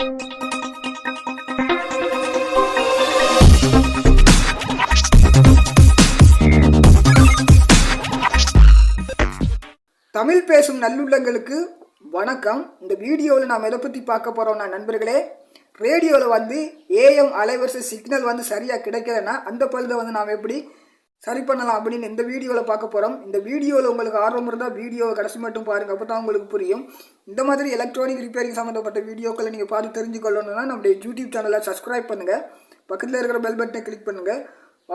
தமிழ் பேசும் நல்லுள்ளங்களுக்கு வணக்கம். இந்த வீடியோவில் நாம் எதை பற்றி பார்க்க போகிறோம்னா நண்பர்களே ரேடியோவில் வந்து ஏஎம் அலைவரிசை சிக்னல் வந்து சரியாக கிடைக்கலன்னா அந்த பழுதை வந்து நாம் எப்படி சரி பண்ணலாம் அப்படின்னு இந்த வீடியோவில் பார்க்க போகிறோம் இந்த வீடியோவில் உங்களுக்கு ஆர்வம் இருந்தால் வீடியோவை கடைசி மட்டும் பாருங்கள் அப்போ தான் உங்களுக்கு புரியும். இந்த மாதிரி எலக்ட்ரானிக் ரிப்பேரிங் சம்மந்தப்பட்ட வீடியோக்களை நீங்கள் பார்த்து தெரிஞ்சுக்கொள்ளணும்னா நம்முடைய யூடியூப் சேனலை சப்ஸ்கிரைப் பண்ணுங்கள் பக்கத்தில் இருக்கிற பெல் பட்டனை கிளிக் பண்ணுங்கள்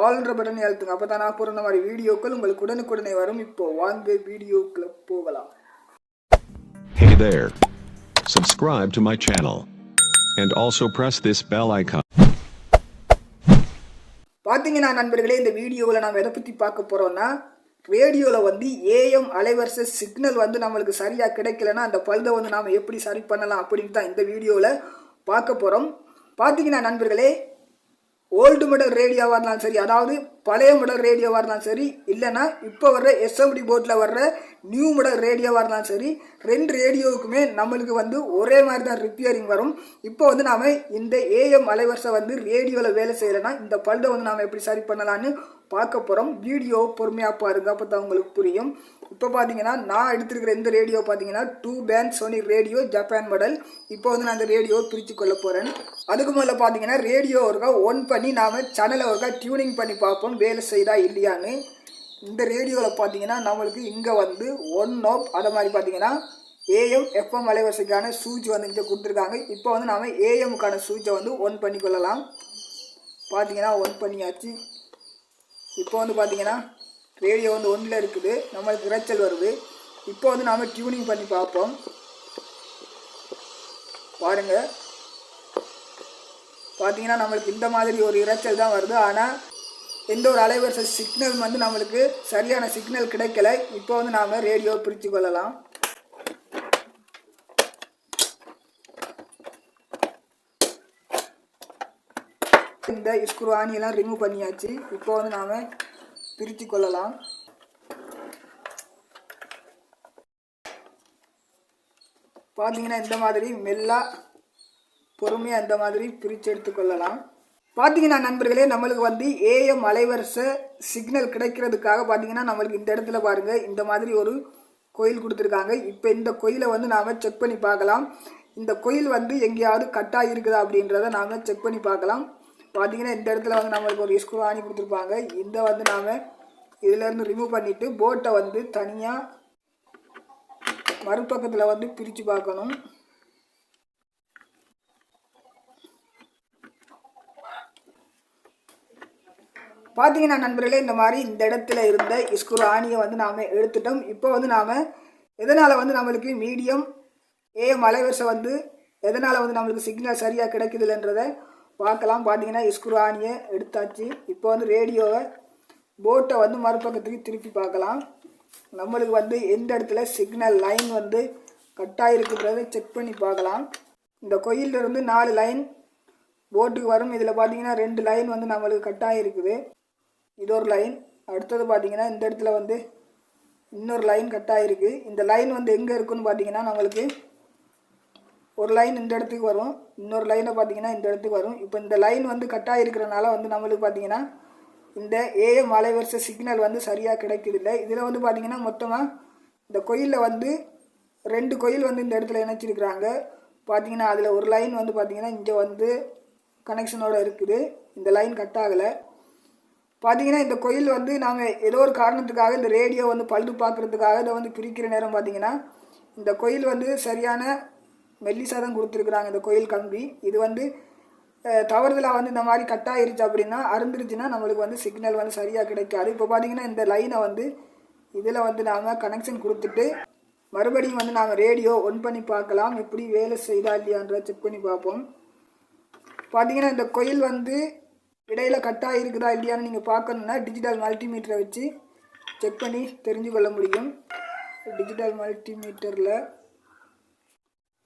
ஆல்ன்ற பட்டனை அழுத்துங்க. அப்போ தான் நான் போகிற மாதிரி வீடியோக்கள் உங்களுக்கு உடனுக்குடனே வரும். இப்போ வாங்க வீடியோக்குள்ளே போகலாம். Hey there. Subscribe to my channel. And also press this bell icon. பார்த்தீங்கன்னா நண்பர்களே இந்த வீடியோவில் நம்ம எதை பற்றி பார்க்க போகிறோம்னா ரேடியோவில் வந்து ஏஎம் அலைவரிசை சிக்னல் வந்து நம்மளுக்கு சரியாக கிடைக்கலன்னா அந்த பழுதை வந்து நாம் எப்படி சரி பண்ணலாம் அப்படின்னு தான் இந்த வீடியோவில் பார்க்க போகிறோம் பார்த்தீங்கன்னா நண்பர்களே ஓல்டு மெடல் ரேடியோவாக இருந்தாலும் சரி அதாவது பழைய மாடல் ரேடியோவாக இருந்தாலும் சரி இல்லைன்னா இப்போ வர்ற எஸ்எம்டி போர்ட்டில் வர்ற நியூ மாடல் ரேடியோவாக இருந்தாலும் சரி ரெண்டு ரேடியோவுக்குமே நம்மளுக்கு வந்து ஒரே மாதிரி தான் ரிப்பேரிங் வரும். இப்போ வந்து நாம் இந்த ஏஎம் அலைவரிசை வந்து ரேடியோவில் வேலை செய்யலைன்னா இந்த பல்தை வந்து நாம் எப்படி சரி பண்ணலான்னு பார்க்க போகிறோம் வீடியோ பொறுமையாக பாருங்க அப்போ தான் உங்களுக்கு புரியும். இப்போ பார்த்தீங்கன்னா நான் எடுத்திருக்கிற இந்த ரேடியோ பார்த்தீங்கன்னா two band Sony radio Japan model இப்போ வந்து நான் அந்த ரேடியோ பிரித்து கொள்ள போகிறேன் அதுக்கு முதல்ல பார்த்தீங்கன்னா ரேடியோ ஒருக்கா ஒன் பண்ணி நாம் சேனலை ஒருக்கா டியூனிங் பண்ணி பார்ப்போம். வேலை செய்தா இல்லையான்னு இந்த ரேடியோவில் பார்த்தீங்கன்னா நம்மளுக்கு இங்கே வந்து ஒன் நோப் அதை மாதிரி பார்த்தீங்கன்னா ஏஎம் எஃப்எம் அலைவரிசைக்கான சூச் வந்து இங்கே கொடுத்துருக்காங்க. இப்போ வந்து நாம் ஏஎம்முக்கான சூச்சை வந்து ஒன் பண்ணி கொள்ளலாம். பார்த்தீங்கன்னா ஒன் பண்ணியாச்சு. இப்போ வந்து பார்த்தீங்கன்னா ரேடியோ வந்து ஒன்றில் இருக்குது. நம்மளுக்கு இரைச்சல் வருது. இப்போ வந்து நாம் டியூனிங் பண்ணி பார்ப்போம். பாருங்கள் பார்த்தீங்கன்னா நம்மளுக்கு இந்த மாதிரி ஒரு இரைச்சல் தான் வருது. ஆனால் எந்த ஒரு அலைவரிசை சிக்னல் வந்து நம்மளுக்கு சரியான சிக்னல் கிடைக்கல. இப்போ வந்து நாம் ரேடியோ பிரித்து கொள்ளலாம். இந்த ஸ்க்ரூ ஆணியெல்லாம் ரிமூவ் பண்ணியாச்சு. இப்போ வந்து நாம் பிரித்து கொள்ளலாம். பார்த்தீங்கன்னா இந்த மாதிரி மெல்லா பொறுமையாக இந்த மாதிரி பிரித்து எடுத்துக்கொள்ளலாம் பார்த்தீங்கன்னா நண்பர்களே நம்மளுக்கு வந்து ஏஎம் அலைவரிசை சிக்னல் கிடைக்கிறதுக்காக பார்த்தீங்கன்னா நம்மளுக்கு இந்த இடத்துல பாருங்கள் இந்த மாதிரி ஒரு கோயில் கொடுத்துருக்காங்க. இப்போ இந்த கோயிலை வந்து நாம் செக் பண்ணி பார்க்கலாம். இந்த கோயில் வந்து எங்கேயாவது கட்டாக இருக்குதா அப்படின்றத நாம் செக் பண்ணி பார்க்கலாம். பார்த்தீங்கன்னா இந்த இடத்துல வந்து நம்மளுக்கு ஒரு ஸ்க்ரூ ஆணி கொடுத்துருப்பாங்க. இந்த வந்து நாம் இதிலேருந்து ரிமூவ் பண்ணிவிட்டு போட்டை வந்து தனியாக மறுபக்கத்தில் வந்து பிரித்து பார்க்கணும். பார்த்தீங்கன்னா நண்பர்களே இந்த மாதிரி இந்த இடத்துல இருந்த ஸ்க்ரூ ஆணியை வந்து நாம் எடுத்துட்டோம். இப்போ வந்து நாம் எதனால் வந்து நம்மளுக்கு மீடியம் ஏஎம் அலைவரிசை வந்து எதனால் வந்து நம்மளுக்கு சிக்னல் சரியாக கிடைக்குதுன்றதை பார்க்கலாம். பார்த்தீங்கன்னா ஸ்க்ரூ ஆணியை எடுத்தாச்சு. இப்போ வந்து ரேடியோவை போட்டை வந்து மறுபக்கத்துக்கு திருப்பி பார்க்கலாம். நம்மளுக்கு வந்து எந்த இடத்துல சிக்னல் லைன் வந்து கட்டாக இருக்குன்றதை செக் பண்ணி பார்க்கலாம். இந்த கோயில்ல இருந்து நாலு லைன் போட்டுக்கு வரும். இதில் பார்த்தீங்கன்னா ரெண்டு லைன் வந்து நம்மளுக்கு கட்டாக இருக்குது. இது ஒரு லைன் அடுத்தது பார்த்தீங்கன்னா இந்த இடத்துல வந்து இன்னொரு லைன் கட் ஆகிருக்கு இந்த லைன் வந்து எங்கே இருக்குன்னு பார்த்தீங்கன்னா நம்மளுக்கு ஒரு லைன் இந்த இடத்துக்கு வரும். இன்னொரு லைனை பார்த்தீங்கன்னா இந்த இடத்துக்கு வரும். இப்போ இந்த லைன் வந்து கட் ஆகிருக்கிறனால வந்து நம்மளுக்கு பார்த்தீங்கன்னா இந்த ஏஎம் அலைவரிசை சிக்னல் வந்து சரியாக கிடைக்கிறதில்ல இதில் வந்து பார்த்தீங்கன்னா மொத்தமாக இந்த கோயிலில் வந்து ரெண்டு கோயில் வந்து இந்த இடத்துல இணைச்சிருக்கிறாங்க. பார்த்தீங்கன்னா அதில் ஒரு லைன் வந்து பார்த்தீங்கன்னா இங்கே வந்து கனெக்ஷனோட இருக்குது. இந்த லைன் கட் ஆகலை. பார்த்தீங்கன்னா இந்த கோயில் வந்து நாங்கள் ஏதோ ஒரு காரணத்துக்காக இந்த ரேடியோ வந்து பழுது பார்க்குறதுக்காக இதை வந்து பிரிக்கிற நேரம் பார்த்தீங்கன்னா இந்த கோயில் வந்து சரியான மெல்லிசாக தான் கொடுத்துருக்குறாங்க இந்த கோயில் கம்பி. இது வந்து தவறுதலாக வந்து இந்த மாதிரி கட் ஆயிருச்சு அப்படின்னா அருந்துருச்சுன்னா நம்மளுக்கு வந்து சிக்னல் வந்து சரியாக கிடைக்காது. இப்போ பார்த்தீங்கன்னா இந்த லைனை வந்து இதில் வந்து நாம் கனெக்ஷன் கொடுத்துட்டு மறுபடியும் வந்து நாம் ரேடியோ ஒன் பண்ணி பார்க்கலாம். எப்படி வேலை செய்தா இல்லையான்ற செக் பண்ணி பார்ப்போம். பார்த்தீங்கன்னா இந்த கோயில் வந்து இடையில் கட்டாக இருக்குதா இல்லையான்னு நீங்கள் பார்க்கணுன்னா டிஜிட்டல் மல்டிமீட்டரை வச்சு செக் பண்ணி தெரிஞ்சு கொள்ள முடியும். டிஜிட்டல் மல்டிமீட்டரில்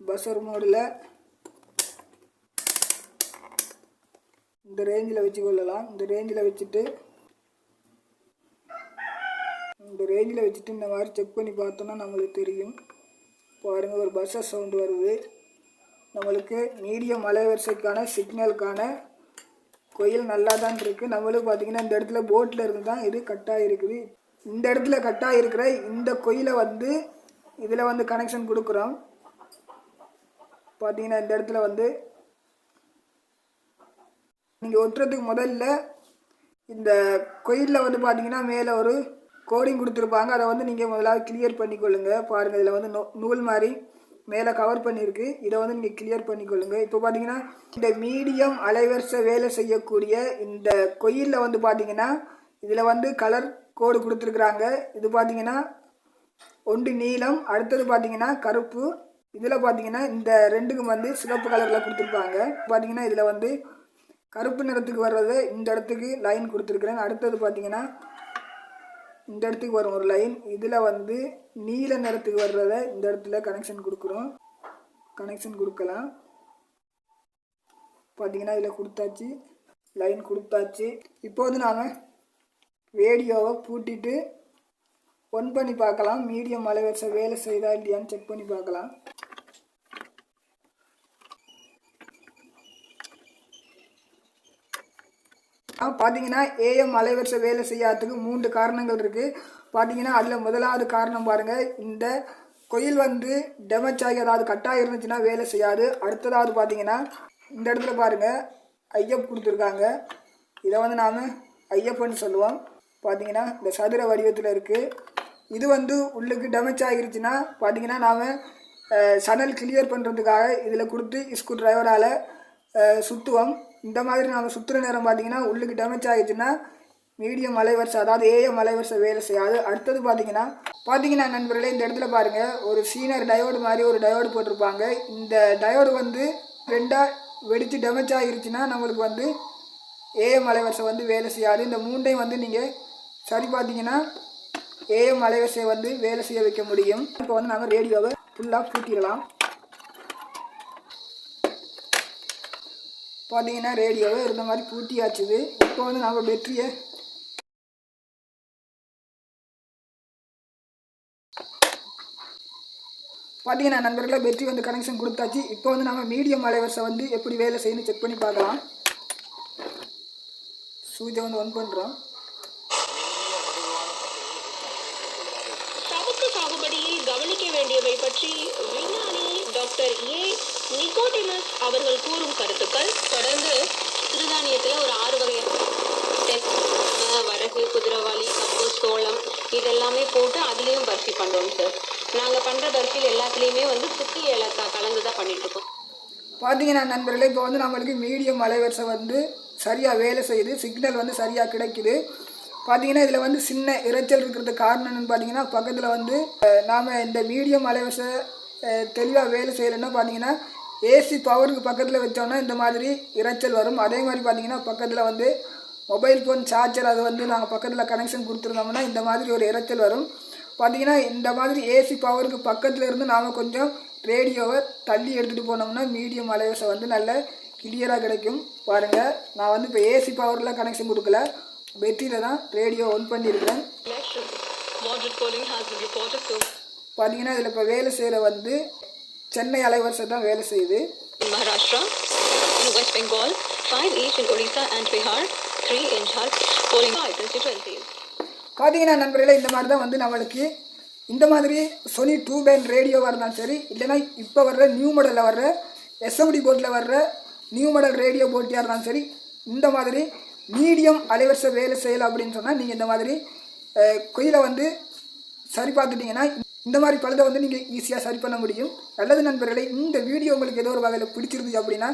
பஸ்ஸர் மோடில் இந்த ரேஞ்சில் வச்சு கொள்ளலாம். இந்த ரேஞ்சில் வச்சுட்டு இந்த ரேஞ்சில் வச்சுட்டு இந்த மாதிரி செக் பண்ணி பார்த்தோன்னா நம்மளுக்கு தெரியும். பாருங்கள் ஒரு பஸ்ஸர் சவுண்டு வருது. நம்மளுக்கு மீடியம் அலைவரிசைக்கான சிக்னலுக்கான கோயில் நல்லா தான் இருக்குது நம்மளும் பார்த்தீங்கன்னா இந்த இடத்துல போட்டில் இருந்து தான் இது கட்டாக இருக்குது இந்த இடத்துல கட்டாக இருக்கிற இந்த கோயிலை வந்து இதில் வந்து கனெக்ஷன் கொடுக்குறோம். பார்த்தீங்கன்னா இந்த இடத்துல வந்து நீங்கள் ஒட்டுறதுக்கு முதல்ல இந்த கோயிலில் வந்து பார்த்தீங்கன்னா மேலே ஒரு கோடிங் கொடுத்துருப்பாங்க. அதை வந்து நீங்கள் முதலாவது கிளியர் பண்ணிக்கொள்ளுங்கள் பாருங்கள் இதில் வந்து நூ- நூல் மாதிரி மேலே கவர் பண்ணியிருக்கு இதை வந்து நீங்கள் கிளியர் பண்ணிக்கொள்ளுங்க. இப்போ பார்த்தீங்கன்னா இந்த மீடியம் அலைவரிசை வேலை செய்யக்கூடிய இந்த கொயிலில் வந்து பார்த்தீங்கன்னா இதில் வந்து கலர் கோடு கொடுத்துருக்குறாங்க. இது பார்த்தீங்கன்னா ஒன்று நீலம் அடுத்தது பார்த்தீங்கன்னா கருப்பு. இதில் பார்த்தீங்கன்னா இந்த ரெண்டுக்கும் வந்து சிவப்பு கலரில் கொடுத்துருப்பாங்க. பார்த்தீங்கன்னா இதில் வந்து கருப்பு நிறத்துக்கு வர்றது இந்த இடத்துக்கு லைன் கொடுத்துருக்குறேன். அடுத்தது பார்த்தீங்கன்னா இந்த இடத்துக்கு வரும் ஒரு லைன் இதில் வந்து நீல நிறத்துக்கு வர்றத இந்த இடத்துல கனெக்ஷன் கொடுக்குறோம். கனெக்ஷன் கொடுக்கலாம். பார்த்தீங்கன்னா இதில் கொடுத்தாச்சு. லைன் கொடுத்தாச்சு. இப்போது நாம் ரேடியோவை பூட்டிட்டு ஒன் பண்ணி பார்க்கலாம். மீடியம் அலைவரிசை வேலை செய்தா இல்லையான்னு செக் பண்ணி பார்க்கலாம். பார்த்தீங்கன்னா ஏஎம் அலைவரிசை வேலை செய்யாததுக்கு மூன்று காரணங்கள் இருக்குது பார்த்தீங்கன்னா அதில் முதலாவது காரணம் பாருங்கள் இந்த கோயில் வந்து டெமேஜ் ஆகி அதாவது கட்டாக இருந்துச்சுன்னா வேலை செய்யாது. அடுத்ததாவது பார்த்தீங்கன்னா இந்த இடத்துல பாருங்கள் ஐயப் கொடுத்துருக்காங்க. இதை வந்து நாம் ஐயப்பன்னு சொல்லுவோம். பார்த்தீங்கன்னா இந்த சதுர வடிவத்தில் இருக்குது இது வந்து உள்ளுக்கு டேமேஜ் ஆகிருச்சுன்னா பார்த்தீங்கன்னா நாம் சனல் கிளியர் பண்ணுறதுக்காக இதில் கொடுத்து ஸ்க்ரூ டிரைவரால் சுற்றுவோம் இந்த மாதிரி நாம் சுற்றுற நேரம் பார்த்தீங்கன்னா உள்ளுக்கு டேமேஜ் ஆகிடுச்சுன்னா மீடியம் அலைவரிசை அதாவது ஏஎம் அலைவரிசை வேலை செய்யாது. அடுத்தது பார்த்தீங்கன்னா பார்த்தீங்கன்னா நண்பர்களே இந்த இடத்துல பாருங்கள் ஒரு சீனர் டயோடு மாதிரி ஒரு டயோடு போட்டிருப்பாங்க. இந்த டயோடு வந்து ரெண்டாக வெடித்து டேமேஜ் ஆகிருச்சுன்னா நம்மளுக்கு வந்து ஏஎம் அலைவரிசை வந்து வேலை செய்யாது. இந்த மூண்டையும் வந்து நீங்கள் சரி பார்த்தீங்கன்னா ஏஎம் அலைவரிசையை வந்து வேலை செய்ய வைக்க முடியும். இப்போ வந்து நாங்கள் ரேடியோவை ஃபுல்லாக பூட்டிடலாம். பார்த்தீங்கன்னா ரேடியோவை இருந்த மாதிரி பூட்டியாச்சுது. இப்போ வந்து நம்ம பேட்டரியை பார்த்தீங்கன்னா நண்பர்களை பெட்ரி வந்து கனெக்ஷன் கொடுத்தாச்சு. இப்போ வந்து நம்ம மீடியம் அலைவர்ஸை வந்து எப்படி வேலை செய்யணும் செக் பண்ணி பார்க்கலாம். சூஜை வந்து ஒன் பண்ணுறோம் சாகுபடியில் கவனிக்க வேண்டியவை பற்றி டாக்டர் ஏ நிகோடிமஸ் அவர்கள் கூறும் கருத்துக்கள் தொடர்ந்து சிறுதானியத்தில் ஒரு ஆறு வகையான வரகு குதிரவாளி கம்பு சோளம் இதெல்லாமே போட்டு அதுலேயும் பர்ஃபி பண்ணுறோம் சார். நாங்கள் பண்ணுற பர்ஃபியில் எல்லாத்துலேயுமே வந்து சுத்தி ஏலக்காய் கலந்து தான் பண்ணிட்டு இருக்கோம் பார்த்தீங்கன்னா நண்பர்களே இப்போ வந்து நம்மளுக்கு மீடியம் அலைவரிசை வந்து சரியாக வேலை செய்யுது சிக்னல் வந்து சரியாக கிடைக்குது. பார்த்தீங்கன்னா இதில் வந்து சின்ன இரைச்சல் இருக்கிறதுக்கு காரணம் பார்த்தீங்கன்னா பக்கத்தில் வந்து நாம் இந்த மீடியம் அலைவரிசை தெளிவாக வேலை செய்யலைன்னா பார்த்தீங்கன்னா ஏசி பவருக்கு பக்கத்தில் வச்சோன்னா இந்த மாதிரி இரைச்சல் வரும். அதே மாதிரி பார்த்தீங்கன்னா பக்கத்தில் வந்து மொபைல் ஃபோன் சார்ஜர் அது வந்து நாங்கள் பக்கத்தில் கனெக்ஷன் கொடுத்துருந்தோம்னா இந்த மாதிரி ஒரு இரைச்சல் வரும். பார்த்தீங்கன்னா இந்த மாதிரி ஏசி பவருக்கு பக்கத்தில் இருந்து நாம் கொஞ்சம் ரேடியோவை தள்ளி எடுத்துகிட்டு போனோம்னா மீடியம் அலைவரிசை வந்து நல்ல கிளியராக கிடைக்கும். பாருங்கள் நான் வந்து இப்போ ஏசி பவரில் கனெக்ஷன் கொடுக்கல. பெட்டியில் தான் ரேடியோ ஒன் பண்ணியிருக்கேன் பார்த்தீங்கன்னா இதில் இப்போ வேலை செய்கிற வந்து சென்னை அலைவரிசை தான் வேலை செய்யுது five each in Odisha and Bihar, three in Jharkhand, polling five constituencies. பார்த்தீங்கன்னா நண்பர்களே இந்த மாதிரி தான் வந்து நம்மளுக்கு இந்த மாதிரி சொனி டூ பேண்ட் ரேடியோவாக இருந்தாலும் சரி இல்லைன்னா இப்போ வர்ற நியூ மாடலில் வர்ற எஸ்எம்டி போர்ட்டில் வர்ற நியூ மாடல் ரேடியோ போட்டியாக இருந்தாலும் சரி இந்த மாதிரி மீடியம் அலைவரிசை வேலை செய்யலை அப்படின்னு சொன்னால் நீங்கள் இந்த மாதிரி கொயிலை வந்து சரி பார்த்துட்டீங்கன்னா இந்த மாதிரி பழுதை வந்து நீங்கள் ஈஸியாக சரி பண்ண முடியும். நல்லது நண்பர்களே இந்த வீடியோ உங்களுக்கு ஏதோ ஒரு வகையில் பிடிச்சிருந்துச்சு அப்படின்னா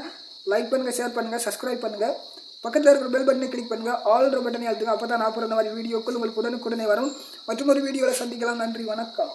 லைக் பண்ணுங்கள் ஷேர் பண்ணுங்கள் சப்ஸ்கிரைப் பண்ணுங்கள் பக்கத்தில் இருக்கிற பெல் பட்டனை கிளிக் பண்ணுங்கள் ஆல்ற பட்டனை அழுத்துங்க. அப்போ தான் நான் போகிற மாதிரி வீடியோக்கள் உங்களுக்கு உடனுக்குடனே வரும். மற்றும் ஒரு வீடியோவில் சந்திக்கலாம். நன்றி. வணக்கம்.